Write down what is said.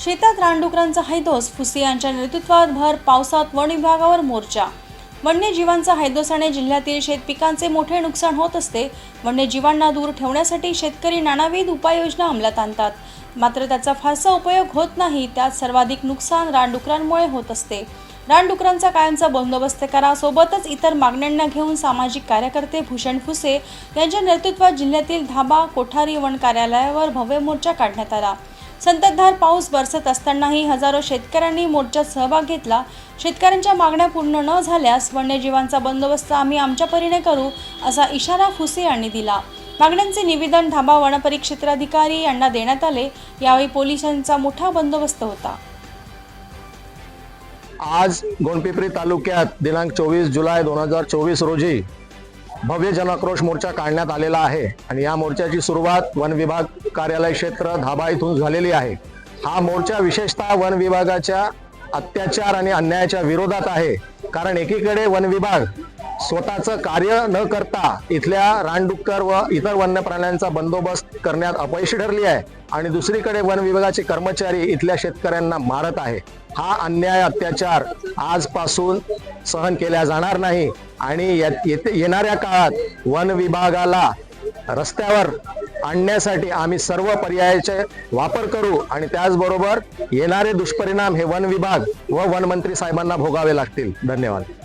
शेतात रानडुकरांचा हैदोस फुसे यांच्या नेतृत्वात भर पावसात वन विभागावर मोर्चा. वन्यजीवांचा हैदोसाने जिल्ह्यातील शेतपिकांचे मोठे नुकसान होत असते. वन्यजीवांना दूर ठेवण्यासाठी शेतकरी नानाविध उपाययोजना अंमलात आणतात. मात्र त्याचा फारसा उपयोग होत नाही त्यात सर्वाधिक नुकसान रानडुकरांमुळे होत असते. रानडुकरांचा कायमचा बंदोबस्त करा सोबतच इतर मागण्यांना घेऊन सामाजिक कार्यकर्ते भूषण फुसे यांच्या नेतृत्वात जिल्ह्यातील धाबा कोठारी वन कार्यालयावर भव्य मोर्चा काढण्यात आला. संततधार पाऊस बरसत असतानाही हजारो शेतकऱ्यांनी मोर्चात सहभाग घेतला. शेतकऱ्यांच्या मागण्या पूर्ण न झाल्यास वन्यजीवांचा बंदोबस्त आम्ही आमच्या परीने करू असा इशारा फुसे यांनी दिला. मागण्यांचे निवेदन धाबा वनपरिक्षेत्राधिकारी यांना देण्यात आले. यावेळी पोलिसांचा मोठा बंदोबस्त होता. आज गोंडपिपरी तालुक्यात दिनांक चोवीस जुलै दोन हजार चोवीस रोजी भव्य जनाक्रोश मोर्चा काढण्यात आलेला आहे आणि या मोर्चाची सुरुवात वन विभाग कार्यालय क्षेत्र धाबा इथून झालेली आहे. हा मोर्चा विशेषतः वन विभागाच्या अत्याचार आणि अन्यायाच्या विरोधात आहे. कारण एकीकडे वन विभाग स्वतःचं कार्य न करता इथल्या रानडुक्कर व इतर वन्य प्राण्यांचा बंदोबस्त करण्यात अपयशी ठरली आहे आणि दुसरीकडे वन विभागाचे कर्मचारी इथल्या शेतकऱ्यांना मारत आहे. हा अन्याय अत्याचार आजपासून सहन केला जाणार नाही आणि येणाऱ्या काळात वन विभागाला रस्त्यावर आणण्यासाठी आम्ही सर्व पर्यायाचे वापर करू आणि त्याचबरोबर येणारे दुष्परिणाम हे वन विभाग व वनमंत्री साहेबांना भोगावे लागतील. धन्यवाद.